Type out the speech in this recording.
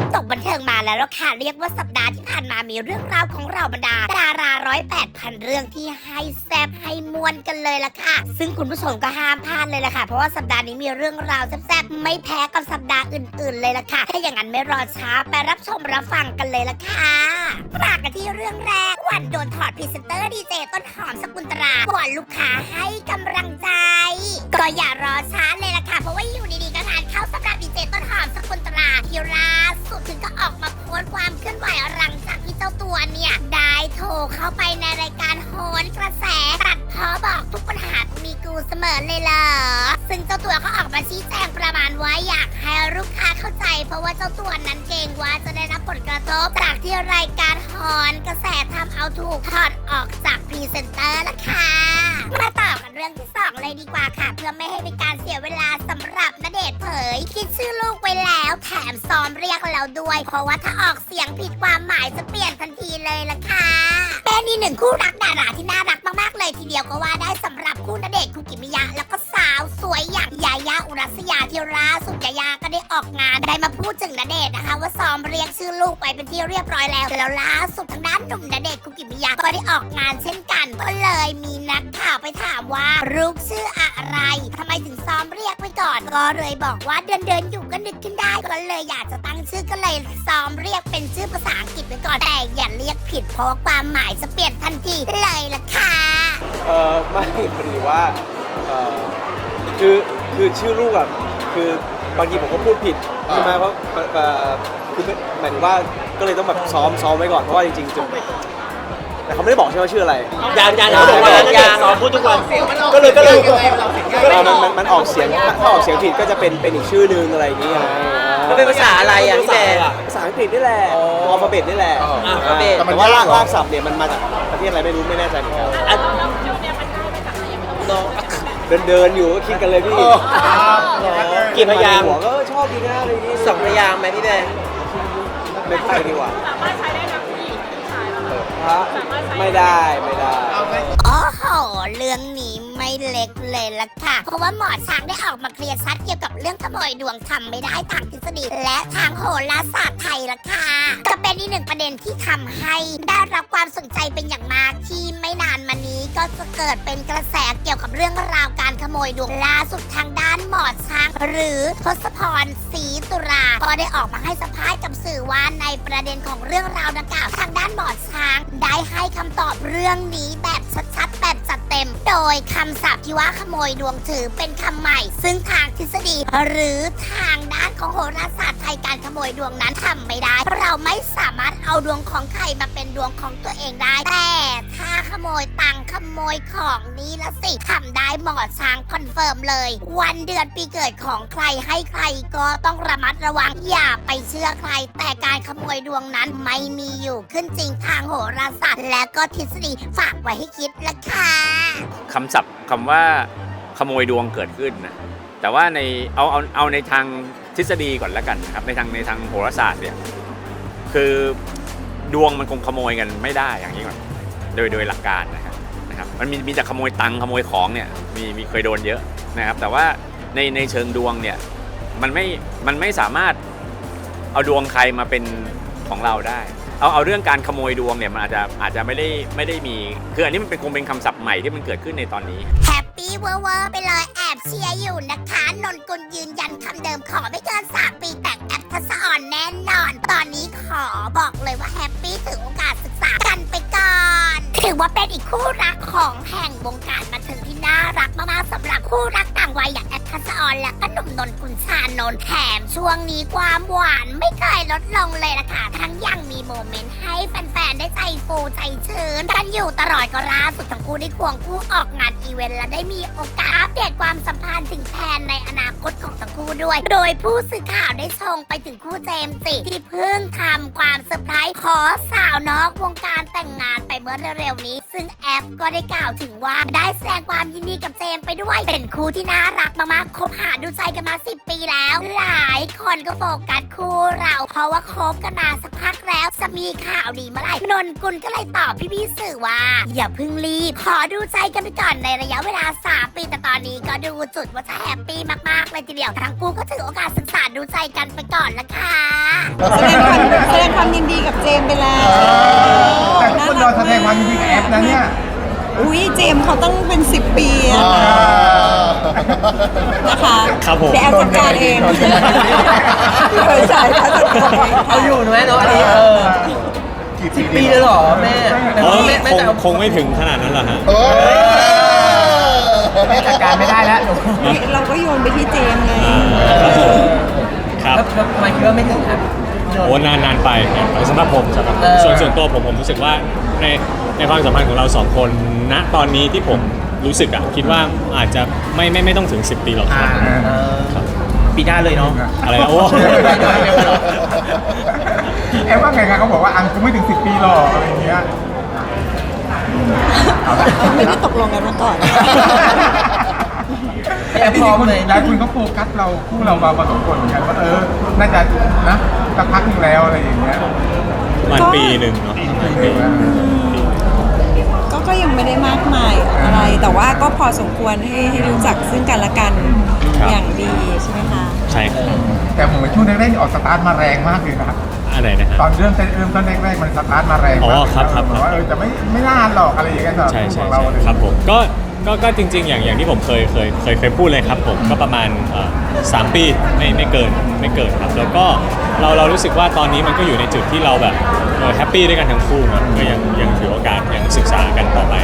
ฟตกบันเทิงมาแล้วล่ะค่ะ เรียกว่าสัปดาห์ที่ผ่านมามีเรื่องราวของเราบรรดา ดาราร้อยแปดพันเรื่องที่ให้แซบให้มวนกันเลยล่ะค่ะ ซึ่งคุณผู้ชมก็ห้ามพลาดเลยล่ะค่ะ เพราะว่าสัปดาห์นี้มีเรื่องราวแซบๆไม่แพ้กับสัปดาห์อื่น ๆ เลยล่ะค่ะ ถ้าอย่างนั้นไม่รอช้าไปรับชมรับฟังกันเลยล่ะค่ะฝากกันที่เรื่องแรกวันโดนถอดพรีเซนเตอร์ดีเจต้นหอมสกุลตราก่อนลูกค้าให้กำลังใจ ก็อย่ารอช้า ที่ล่าสุดถึงก็ออกมาโพสต์ความเคลื่อนไหวหลังจากที่เจ้าตัวเนี่ย ได้โทรเข้าไปในรายการโหนกระแสตัดพอบอกทุกปัญหามีกูเสมอเลยเหรอ ซึ่งเจ้าตัวก็ออกมาชี้แจงประมาณว่าอยากให้ลูกค้าเข้าใจ เพราะว่าเจ้าตัวนั้นเกรงว่าจะได้รับผลกระทบจากที่รายการโหนกระแสทำเอาถูกถอดออกจากพรีเซนเต ด้วย เพราะว่าถ้าออกเสียงผิดความหมายจะเปลี่ยนทันทีเลยล่ะค่ะ เป็นอีกหนึ่งคู่รักดาราที่น่ารักมากๆเลยทีเดียวก็ว่าได้สำหรับคู่ณเดชน์คุกิมิยะแล้วก็สาวสวยอย่างยายาอุรัสยาที่ล่าสุดยายาก็ได้ออกงานได้มาพูดถึงณเดชน์นะคะ ว่าซ้อมเรียกชื่อลูกไปเป็นที่เรียบร้อยแล้วแล้วล่าสุดทางด้านหนุ่มณเดชน์คุกิมิยะก็ได้ออกงานเช่นกันก็เลยมีนักข่าวไปถามว่าลูกชื่ออะไรทำไมถึงซ้อมเรียกไว้ก่อนก็เลยบอกว่าเดินเดินอยู่ก็นึกขึ้นได้ก็เลยอยากจะตั้งชื่อก็เลยซ้อมเรียกเป็นชื่อภาษาอังกฤษไว้ก่อนแต่อย่าเรียกผิดเพราะว่าความหมายจะเปลี่ยนทันทีเลยล่ะค่ะเออไม่พอดีว่าเออ คือคือชื่อลูกอะคือบางทีผมก็พูดผิดใช่ไหมเพราะเอ่อคือหมายถึงว่าก็เลยต้องแบบซ้อมซ้อมไว้ก่อนเพราะว่าจริงๆจะแต่เขาไม่ได้บอกใช่ไหมว่าชื่ออะไรยางยางยางยางยางสอนพูดทุกวัน ก็เลยก็เลยก็เลยมันมันมันออกเสียงถ้าออกเสียงผิดก็จะเป็นเป็นอีกชื่อนึงอะไรอย่างเงี้ยมันเป็นภาษาอะไรอะพี่แบร์ภาษาอังกฤษนี่แหละตัวอัลฟาเบตนี่แหละอ่าอัลฟาเบตแต่ว่าลากลากศัพท์เนี่ยมันมาจากประเทศอะไรไม่รู้ไม่แน่ใจเหมือนกันอะน้อง เดินเดินๆอยู่ก็คิดกันเลยพี่กี่พยางค์ หัวก็ชอบดีนะอะไรนี้สองพยางค์ไหมพี่แบร์ไม่ค่อยดีกว่าฮะไม่ได้ไม่ได้ เลยล่ะค่ะ เพราะว่าหมอช้างได้ออกมาเคลียร์ชัดเกี่ยวกับเรื่องขโมยดวงทำไม่ได้ทางทฤษฎีและทางโหราศาสตร์ไทยล่ะค่ะก็เป็นอีกหนึ่งประเด็นที่ทำให้ได้รับความสนใจเป็นอย่างมากที่ไม่นานมานี้ก็จะเกิดเป็นกระแสเกี่ยวกับเรื่องราวการขโมยดวงล่าสุดทางด้านหมอช้าง หรือทศพรศรีตุลาก็ได้ออกมาให้สัมภาษณ์กับสื่อว่าในประเด็นของเรื่องราวดังกล่าวทางด้านหมอช้าง ได้ให้คำตอบเรื่องนี้แบบชัดๆแบบ เต็ม โดยคำศัพท์ที่ว่าขโมยดวงถือเป็นคำใหม่ ซึ่งทางทฤษฎี หรือทางด้านของโหราศาสตร์ไทยการขโมยดวงนั้นทำไม่ได้ เราไม่สามารถเอาดวงของใครมาเป็นดวงของตัวเองได้ แต่ถ้าขโมยตังขโมยของนี้ละสิทำได้หมอช้างคอนเฟิร์มเลย วันเดือนปีเกิดของใครให้ใครก็ต้องระมัดระวังอย่าไปเชื่อใคร แต่การขโมยดวงนั้นไม่มีอยู่ขึ้นจริงทางโหราศาสตร์และก็ทฤษฎีฝากไว้ให้คิดละค่ะ คำศัพท์คำว่าขโมยดวงเกิดขึ้นนะแต่ว่าในเอาเอาเอาในทางทฤษฎีก่อนแล้วกันครับในทางในทางโหราศาสตร์เนี่ยคือดวงมันคงขโมยกันไม่ได้อย่างนี้ก่อนโดยโดยหลักการนะครับนะครับมันมีมีแต่ขโมยตังขโมยของเนี่ยมีมีเคยโดนเยอะนะครับ แต่ว่าในในเชิงดวงเนี่ยมันไม่มันไม่สามารถเอาดวงใครมาเป็นของเราได้ เอาเอาเรื่องการขโมยดวงเนี่ยมันอาจจะอาจจะไม่ได้ไม่ได้มีคืออันนี้มันเป็นคงเป็นคำศัพท์ใหม่ที่มันเกิดขึ้นในตอนนี้ แฮปปี้เวอร์เวอร์ไปเลยแอบเชียร์อยู่นะคะ นนกุลยืนยันคำเดิมขอไม่เกิน3ปีแต่งแอปทัศออนแน่นอน ตอนนี้ขอบอกเลยว่าแฮปปี้ถึงโอกาสศึกษากันไปก่อน ถือว่าเป็นอีกคู่รักของแห่งวงการบันเทิงที่น่ารักมากๆสำหรับคู่รักต่างวัยอย่างแอปทัศออนและก็หนุ่มนนกุลชานนท์แถมช่วงนี้ความหวานไม่เคยลดลงเลย ใจชื้นกันอยู่ตลอดก็ล่าสุดทั้งคู่ได้ควงคู่ออกงานอีเวนต์และได้มีโอกาสอัปเดตความสัมพันธ์ถึงแผนในอนาคตของทั้งคู่ด้วย โดยผู้สื่อข่าวได้ชงไปถึงคู่เจมส์จิที่เพิ่งทำความเซอร์ไพรส์ขอสาวนอกวงการแต่งงานไปเมื่อเร็วๆนี้ ซึ่งแอปก็ได้กล่าวถึงว่าได้แสดงความยินดีกับเจมส์ไปด้วย เป็นคู่ที่น่ารักมากๆคบหาดูใจกันมา 10 ปีแล้วหลาย คนก็โฟกัสคู่เรา เพราะว่าคบกันมาสักพักแล้วจะมีข่าวดีเมื่อไหร่นนกุลก็เลยตอบพี่พี่ๆสื่อว่า อย่าเพิ่งรีบ ขอดูใจกันไปก่อนในระยะเวลา 3 ปีแต่ตอนนี้ก็ดูจุดว่าจะแฮปปี้มากๆเลยทีเดียวทั้งคู่ก็ถือโอกาสศึกษาดูใจกันไปก่อนละค่ะ แสดงความแสดงความยินดีกับเจมส์ไปแล้วแต่ทุกคนรอแสดงความยินดีกับแอปนะเนี่ย อุ้ยเจมส์เขาต้องเป็น 10 ปีอะ นะคะครับผม เดี๋ยวแอลจัดการเองเออใช่แอลจัดการเองเอาอยู่ไหมเนาะอันนี้เออสิบปีเลยเหรอแม่แต่อ๋อว่าแม่คแม่งจะเอาคงไม่ถึงขนาดนั้นหรอกฮะ เออแม่จัดการไม่ได้แล้วเราก็โยนไปที่เจมส์ไงครับ แล้วแล้วทำไมคิดว่าไม่ถึงครับ โอ้นานนานไปครับสำหรับผมสำหรับผมเออส่วนส่วนตัวผมผมรู้สึกว่าในในความสัมพันธ์ของเราสองคนณตอนนี้ที่ผม รู้สึกอะคิดว่าอาจจะไม่ไม่ไม่ต้องถึง 10 ปีหรอกครับเออปีหน้าเลยเนาะ อะไรนะโอ้ แอปว่าไงครับเขาบอกว่าอังคงไม่ถึงสิบปีหรอกอะไรอย่างเงี้ยเอาละไม่ได้ตกลงกันมาก่อน แอปพร้อมเลย หลายคนก็โฟกัสเราคู่เรามาพอสมควรเหมือนกันว่าเออ น่าจะนะสักพักหนึงแล้วอะไรอย่างเงี้ยมันปีหนึ่งเนาะประมาณปีก็ ก็ยังไม่ได้มากมายอะไร แต่ว่าก็พอสมควรให้ให้รู้จักซึ่งกันและกันอย่างดีใช่ไหมคะ ใช่ครับแต่ผมว่าช่วงแรกๆนี่ออกสตาร์ทมาแรงมากเลยนะอะไรนะฮะ ตอนเริ่มต้นเริ่มต้นแรกๆมันสตาร์ทมาแรงอ๋มาอกครับครับว่าเออจะไม่ไม่นานหรอกอะไรอย่างเงี้ยสำหรับใช่คู่ใช่ของเราใช่เลยครับผมก็ ก็ก็จริง ๆ อย่างอย่างที่ผมเคยเคยเคยเคยพูดเลยครับผมก็ประมาณเอ่อสามปีไม่ไม่เกินไม่เกินครับ แล้วก็เราเรารู้สึกว่าตอนนี้มันก็อยู่ในจุดที่เราแบบแฮปปี้ด้วยกันทั้งคู่นอะก็ยังยังถือโอกาสยังศึกษากันต่อไป